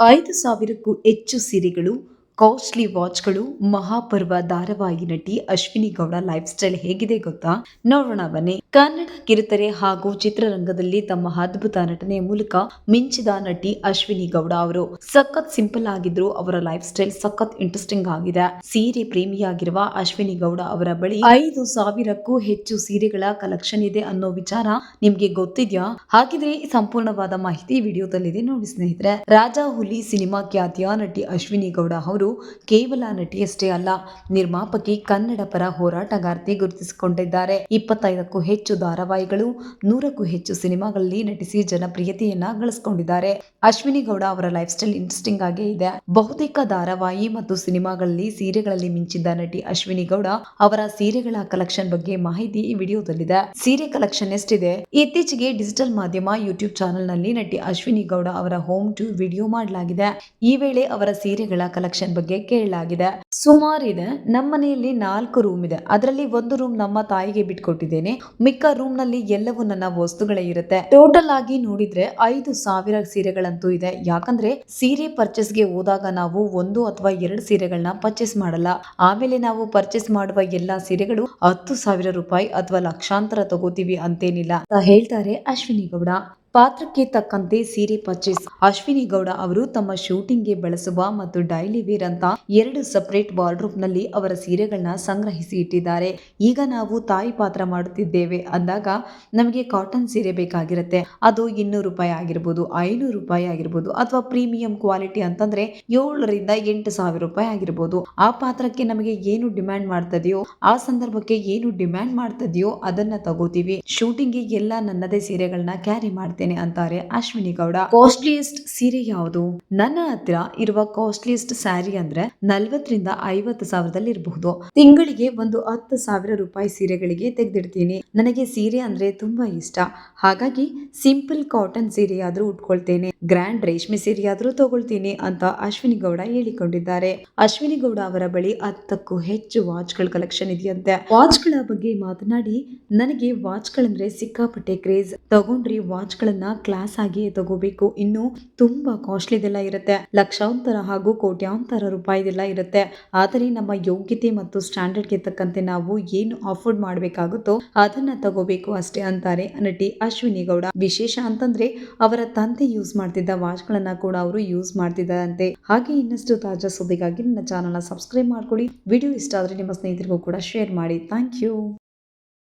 ಐದು ಸಾವಿರಕ್ಕೂ ಹೆಚ್ಚು ಸೀರೆಗಳು ಕಾಸ್ಟ್ಲಿ ವಾಚ್ಗಳು ಮಹಾಪರ್ವ ಧಾರಾವಾಹಿ ನಟಿ ಅಶ್ವಿನಿ ಗೌಡ ಲೈಫ್ ಸ್ಟೈಲ್ ಹೇಗಿದೆ ಗೊತ್ತಾ? ನೋಡೋಣ ಬನ್ನಿ. ಕನ್ನಡ ಕಿರುತೆರೆ ಹಾಗೂ ಚಿತ್ರರಂಗದಲ್ಲಿ ತಮ್ಮ ಅದ್ಭುತ ನಟನೆಯ ಮೂಲಕ ಮಿಂಚಿದ ನಟಿ ಅಶ್ವಿನಿ ಗೌಡ ಅವರು. ಸಖತ್ ಸಿಂಪಲ್ ಆಗಿದ್ರು ಅವರ ಲೈಫ್ ಸ್ಟೈಲ್ ಸಖತ್ ಇಂಟ್ರೆಸ್ಟಿಂಗ್ ಆಗಿದೆ. ಸೀರೆ ಪ್ರೇಮಿಯಾಗಿರುವ ಅಶ್ವಿನಿ ಗೌಡ ಅವರ ಬಳಿ ಐದು ಸಾವಿರಕ್ಕೂ ಹೆಚ್ಚು ಸೀರೆಗಳ ಕಲೆಕ್ಷನ್ ಇದೆ ಅನ್ನೋ ವಿಚಾರ ನಿಮ್ಗೆ ಗೊತ್ತಿದ್ಯಾ? ಹಾಗಿದ್ರೆ ಈ ಸಂಪೂರ್ಣವಾದ ಮಾಹಿತಿ ವಿಡಿಯೋದಲ್ಲಿದೆ ನೋಡಿ ಸ್ನೇಹಿತರೆ. ರಾಜಾ ಹುಲಿ ಸಿನಿಮಾ ಖ್ಯಾತಿಯ ನಟಿ ಅಶ್ವಿನಿ ಗೌಡ ಅವರು ಕೇವಲ ನಟಿಯಷ್ಟೇ ಅಲ್ಲ, ನಿರ್ಮಾಪಕಿ ಕನ್ನಡ ಪರ ಹೋರಾಟಗಾರ್ತಿ ಗುರುತಿಸಿಕೊಂಡಿದ್ದಾರೆ. ಇಪ್ಪತ್ತೈದಕ್ಕೂ ಹೆಚ್ಚು ಧಾರಾವಾಹಿಗಳು, ನೂರಕ್ಕೂ ಹೆಚ್ಚು ಸಿನಿಮಾಗಳಲ್ಲಿ ನಟಿಸಿ ಜನಪ್ರಿಯತೆಯನ್ನ ಗಳಿಸಿಕೊಂಡಿದ್ದಾರೆ. ಅಶ್ವಿನಿ ಗೌಡ ಅವರ ಲೈಫ್ ಸ್ಟೈಲ್ ಇಂಟ್ರೆಸ್ಟಿಂಗ್ ಆಗೇ ಇದೆ. ಬಹುತೇಕ ಧಾರಾವಾಹಿ ಮತ್ತು ಸಿನಿಮಾಗಳಲ್ಲಿ ಸೀರೆಗಳಲ್ಲಿ ಮಿಂಚಿದ್ದ ನಟಿ ಅಶ್ವಿನಿ ಗೌಡ ಅವರ ಸೀರೆಗಳ ಕಲೆಕ್ಷನ್ ಬಗ್ಗೆ ಮಾಹಿತಿ ಈ ವಿಡಿಯೋದಲ್ಲಿದೆ. ಸೀರೆ ಕಲೆಕ್ಷನ್ ಎಷ್ಟಿದೆ? ಇತ್ತೀಚೆಗೆ ಡಿಜಿಟಲ್ ಮಾಧ್ಯಮ ಯೂಟ್ಯೂಬ್ ಚಾನೆಲ್ನಲ್ಲಿ ನಟಿ ಅಶ್ವಿನಿ ಗೌಡ ಅವರ ಹೋಮ್ ಟು ವಿಡಿಯೋ ಮಾಡಲಾಗಿದೆ. ಈ ವೇಳೆ ಅವರ ಸೀರೆಗಳ ಕಲೆಕ್ಷನ್ ಬಗ್ಗೆ ಕೇಳಲಾಗಿದೆ. ಸುಮಾರು ಇದೆ. ನಮ್ಮ ಮನೆಯಲ್ಲಿ ನಾಲ್ಕು ರೂಮ್ ಇದೆ. ಅದರಲ್ಲಿ ಒಂದು ರೂಮ್ ನಮ್ಮ ತಾಯಿಗೆ ಬಿಟ್ಕೊಟ್ಟಿದ್ದೇನೆ. ಮಿಕ್ಕ ರೂಮ್ನಲ್ಲಿ ಎಲ್ಲವೂ ನನ್ನ ವಸ್ತುಗಳೇ ಇರುತ್ತೆ. ಟೋಟಲ್ ಆಗಿ ನೋಡಿದ್ರೆ ಐದು ಸಾವಿರ ಸೀರೆಗಳಂತೂ ಇದೆ. ಯಾಕಂದ್ರೆ ಸೀರೆ ಪರ್ಚೇಸ್ಗೆ ಹೋದಾಗ ನಾವು ಒಂದು ಅಥವಾ ಎರಡು ಸೀರೆಗಳನ್ನ ಪರ್ಚೇಸ್ ಮಾಡಲ್ಲ. ಆಮೇಲೆ ನಾವು ಪರ್ಚೇಸ್ ಮಾಡುವ ಎಲ್ಲಾ ಸೀರೆಗಳು ಹತ್ತು ಸಾವಿರ ರೂಪಾಯಿ ಅಥವಾ ಲಕ್ಷಾಂತರ ತಗೋತೀವಿ ಅಂತೇನಿಲ್ಲ. ಅಂತ ಹೇಳ್ತಾರೆ ಅಶ್ವಿನಿ ಗೌಡ. ಪಾತ್ರಕ್ಕೆ ತಕ್ಕಂತೆ ಸೀರೆ ಪರ್ಚೇಸ್. ಅಶ್ವಿನಿ ಗೌಡ ಅವರು ತಮ್ಮ ಶೂಟಿಂಗ್ಗೆ ಬಳಸುವ ಮತ್ತು ಡೈಲಿ ವೇರ್ ಅಂತ ಎರಡು ಸಪರೇಟ್ ವಾರ್ಡ್ರೂಪ್ನಲ್ಲಿ ಅವರ ಸೀರೆಗಳನ್ನ ಸಂಗ್ರಹಿಸಿ ಇಟ್ಟಿದ್ದಾರೆ. ಈಗ ನಾವು ತಾಯಿ ಪಾತ್ರ ಮಾಡುತ್ತಿದ್ದೇವೆ ಅಂದಾಗ ನಮಗೆ ಕಾಟನ್ ಸೀರೆ ಬೇಕಾಗಿರುತ್ತೆ. ಅದು ಇನ್ನೂರು ರೂಪಾಯಿ ಆಗಿರ್ಬೋದು, ಐನೂರು ರೂಪಾಯಿ ಆಗಿರ್ಬೋದು ಅಥವಾ ಪ್ರೀಮಿಯಂ ಕ್ವಾಲಿಟಿ ಅಂತಂದ್ರೆ ಏಳರಿಂದ ಎಂಟು ಸಾವಿರ ರೂಪಾಯಿ ಆಗಿರ್ಬೋದು. ಆ ಪಾತ್ರಕ್ಕೆ ನಮಗೆ ಏನು ಡಿಮ್ಯಾಂಡ್ ಮಾಡ್ತದೆಯೋ, ಆ ಸಂದರ್ಭಕ್ಕೆ ಏನು ಡಿಮ್ಯಾಂಡ್ ಮಾಡ್ತದೆಯೋ ಅದನ್ನ ತಗೋತೀವಿ. ಶೂಟಿಂಗ್ಗೆ ಎಲ್ಲ ನನ್ನದೇ ಸೀರೆಗಳನ್ನ ಕ್ಯಾರಿ ಮಾಡ್ತೇನೆ ಅಂತಾರೆ ಅಶ್ವಿನಿ ಗೌಡ. ಕಾಸ್ಟ್ಲಿಯೆಸ್ಟ್ ಸೀರೆ ಯಾವುದು? ನನ್ನ ಹತ್ರ ಇರುವ ಕಾಸ್ಟ್ಲಿಯೆಸ್ಟ್ ಸ್ಯಾರಿ ಅಂದ್ರೆ ನಲ್ವತ್ತರಿಂದ ಐವತ್ತು ಸಾವಿರದಲ್ಲಿ ಇರಬಹುದು. ತಿಂಗಳಿಗೆ ಒಂದು ಹತ್ತು ಸಾವಿರ ರೂಪಾಯಿ ಸೀರೆಗಳಿಗೆ ತೆಗೆದಿಡ್ತೀನಿ. ನನಗೆ ಸೀರೆ ಅಂದ್ರೆ ತುಂಬಾ ಇಷ್ಟ. ಹಾಗಾಗಿ ಸಿಂಪಲ್ ಕಾಟನ್ ಸೀರೆ ಆದ್ರೂ ಉಟ್ಕೊಳ್ತೇನೆ. ಗ್ರ್ಯಾಂಡ್ ರೇಷ್ಮೆ ಸೀರೆ ಆದ್ರೂ ತಗೊಳ್ತೀನಿ ಅಂತ ಅಶ್ವಿನಿ ಗೌಡ ಹೇಳಿಕೊಂಡಿದ್ದಾರೆ. ಅಶ್ವಿನಿ ಗೌಡ ಅವರ ಬಳಿ ಹತ್ತಕ್ಕೂ ಹೆಚ್ಚು ವಾಚ್ಗಳ ಕಲೆಕ್ಷನ್ ಇದೆಯಂತೆ. ವಾಚ್ಗಳ ಬಗ್ಗೆ ಮಾತನಾಡಿ ನನಗೆ ವಾಚ್ ಗಳಂದ್ರೆ ಸಿಕ್ಕಾಪಟ್ಟೆ ಕ್ರೇಜ್ ತಗೊಂಡ್ರಿ ವಾಚ್ಗಳನ್ನ ಕ್ಲಾಸ್ ಆಗಿ ತಗೋಬೇಕು. ಇನ್ನು ತುಂಬಾ ಕಾಸ್ಟ್ಲಿದೆಲ್ಲ ಇರುತ್ತೆ. ಲಕ್ಷಾಂತರ ಹಾಗೂ ಕೋಟ್ಯಾಂತರ ರೂಪಾಯಿದೆಲ್ಲ ಇರುತ್ತೆ. ಆದರೆ ನಮ್ಮ ಯೋಗ್ಯತೆ ಮತ್ತು ಸ್ಟ್ಯಾಂಡರ್ಡ್ಗೆ ತಕ್ಕಂತೆ ನಾವು ಏನು ಅಫೋರ್ಡ್ ಮಾಡಬೇಕಾಗುತ್ತೋ ಅದನ್ನ ತಗೋಬೇಕು ಅಷ್ಟೇ ಅಂತಾರೆ ನಟಿ ಅಶ್ವಿನಿ ಗೌಡ. ವಿಶೇಷ ಅಂತಂದ್ರೆ ಅವರ ತಂದೆ ಯೂಸ್ ಮಾಡ್ತಿದ್ದ ವಾಚ್ಗಳನ್ನ ಕೂಡ ಅವರು ಯೂಸ್ ಮಾಡ್ತಿದ್ದಾರಂತೆ. ಹಾಗೆ ಇನ್ನಷ್ಟು ತಾಜಾ ಸುದ್ದಿಗಾಗಿ ನನ್ನ ಚಾನಲ್ನ ಸಬ್ಸ್ಕ್ರೈಬ್ ಮಾಡ್ಕೊಳ್ಳಿ. ವಿಡಿಯೋ ಇಷ್ಟ ಆದರೆ ನಿಮ್ಮ ಸ್ನೇಹಿತರಿಗೂ ಕೂಡ ಶೇರ್ ಮಾಡಿ. Thank you